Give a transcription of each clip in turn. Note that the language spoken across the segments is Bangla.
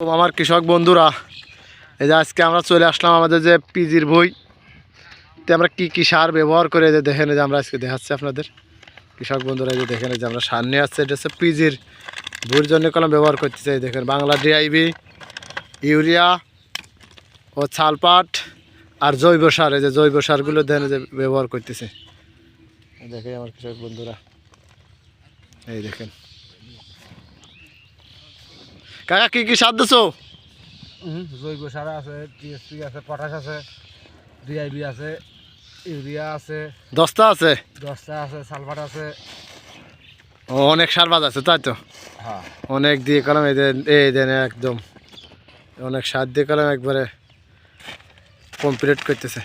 আমার কৃষক বন্ধুরা, এই যে আজকে আমরা চলে আসলাম আমাদের যে পিজির বই আমরা কি কি সার ব্যবহার করে যে দেখেন যে আমরা আজকে দেখাচ্ছি আপনাদের। কৃষক বন্ধুরা যে দেখেন যে আমরা সার নিয়ে আসছি, এটা হচ্ছে পিজির বইয়ের জন্য কলম ব্যবহার করতেছে, এই দেখেন, বাংলা ডিআইবি ইউরিয়া ও ছালপাট আর জৈব সার, এই যে জৈব সারগুলো এই যে ব্যবহার করতেছে। দেখেন আমার কৃষক বন্ধুরা, এই দেখেন। কাকা কি কি সার দিছো? জৈব সার আছে টিএসপি আছে পটাশ আছে ডিআইবি আছে ইউরিয়া আছে দশটা আছে? দশটা আছে সালফার আছে। ও, অনেক সার বাজ আছে তাই তো? হ্যাঁ। অনেক দিয়ে কলম এই দেন এই দেন একদম। অনেক সার দিয়ে কলম একবারে কমপ্লিট করতেছে।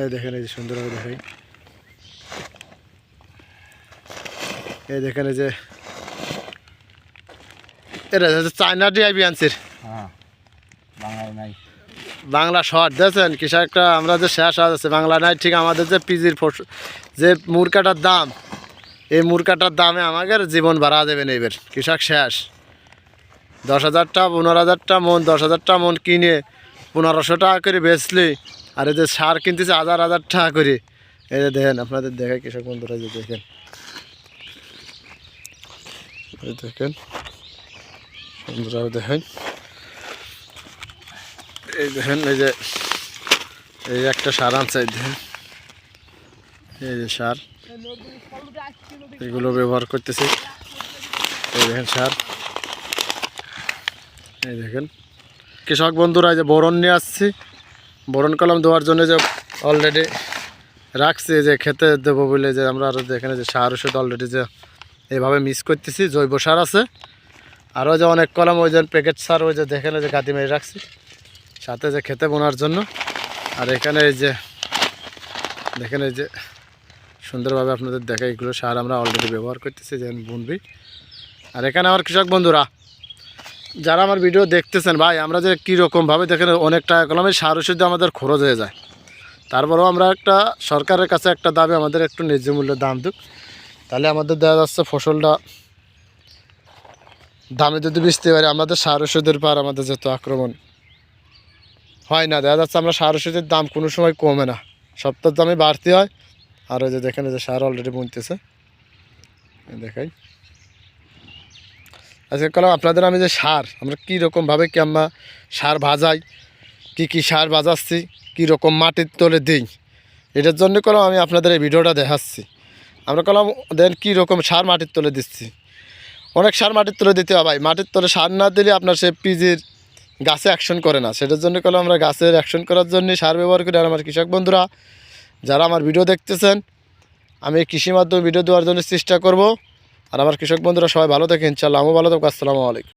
এই দেখেন এই যে সুন্দরভাবে দেখাই। এই দেখেন যে এটা চায়না ডিআইবি আনছির হ্যাঁ বাংলা শর্ট দেখছেন? কৃষকটা আমরা যে শেষ আছে বাংলা নাই ঠিক আমাদের যে পিজির ফস- যে মুরকাটার দাম এই মুরকাটার দামে আমাদের জীবন বাড়া দেবেন এবার কৃষক শেষ। দশ হাজারটা পনেরো হাজারটা মন দশ হাজারটা মন কিনে পনেরোশো টাকা করে বেচলি আর এই যে সার কিনতেছে হাজার হাজার টাকা করে। এই যে দেখেন আপনাদের দেখে কৃষক বন্ধুরা যে দেখেন। এই দেখেন বন্ধুরাও দেখেন। এই দেখেন, এই যে, এই একটা সার আনছে দেখেন। এই যে সার, এগুলো ব্যবহার করতেছি। এই দেখেন সার। এই দেখেন। কৃষক বন্ধুরা যে বোরন নিয়ে আসছি। বোরন কলম দেওয়ার জন্য যে অলরেডি রাখছি যে খেতে দেবো বলে যে আমরা আরও এখানে যে সার ওষুধ অলরেডি যে এইভাবে মিক্স করতেছি, জৈব সার আছে। আর ওই যে অনেক কলম, ওই যে প্যাকেট সার, ওই যে দেখেন, ওই যে গাদি মেরে রাখছি। সাথে যে খেতে বোনার জন্য। আর এখানে এই যে, দেখেন এই যে, সুন্দরভাবে আপনাদের দেখা এগুলো সার আমরা অলরেডি ব্যবহার করতেছি, যেন বুনবি আর এখানে আমার কৃষক বন্ধুরা, যারা আমার ভিডিও দেখতেছেন, ভাই, আমরা যে কীরকমভাবে দেখেন, অনেক টাকা কলমে সার ওষুধ আমাদের খরচ হয়ে যায়। তারপরেও আমরা একটা সরকারের কাছে একটা দাবি, আমাদের একটু ন্যায্য মূল্যের দাম দিক। তাহলে আমাদের দেওয়া যাচ্ছে ফসলটা দামে যদি বেচতে পারি, আমাদের সার ওষুধের পর আমাদের যত আক্রমণ। হয় না, দেখা যাচ্ছে আমরা সার ওষুধের দাম কোনো সময় কমে না। সপ্তাহ দামে বাড়তি হয়। আর ওই যে দেখেন যে সার অলরেডি বুনতেছে। দেখাই। আজকে কলাম, আপনাদের আমি যে সার, আমরা কী রকমভাবে কি আমরা সার ভাজাই, কি কি সার বাজাচ্ছি কী রকম মাটির তলে দিই, এটার জন্য কলম আমি আপনাদের এই ভিডিওটা দেখাচ্ছি। আমরা কলাম, দেন কী রকম সার মাটির তলে দিচ্ছি। অনেক সার মাটির তলে দিতে হবে ভাই। মাটির তলে সার না দিলে আপনার সে পিজির গাছে অ্যাকশন করে না। সেটার জন্য কলাম আমরা গাছের অ্যাকশন করার জন্য সার ব্যবহার করি। আর আমার কৃষক বন্ধুরা, যারা আমার ভিডিও দেখতেছেন, আমি কৃষি মাধ্যমে ভিডিও দেওয়ার জন্য চেষ্টা করব। আর আমার কৃষক বন্ধুরা সবাই ভালো থাকে ইনশাল্লাহ আমিও ভালো থাকব। আসসালামু আলাইকুম।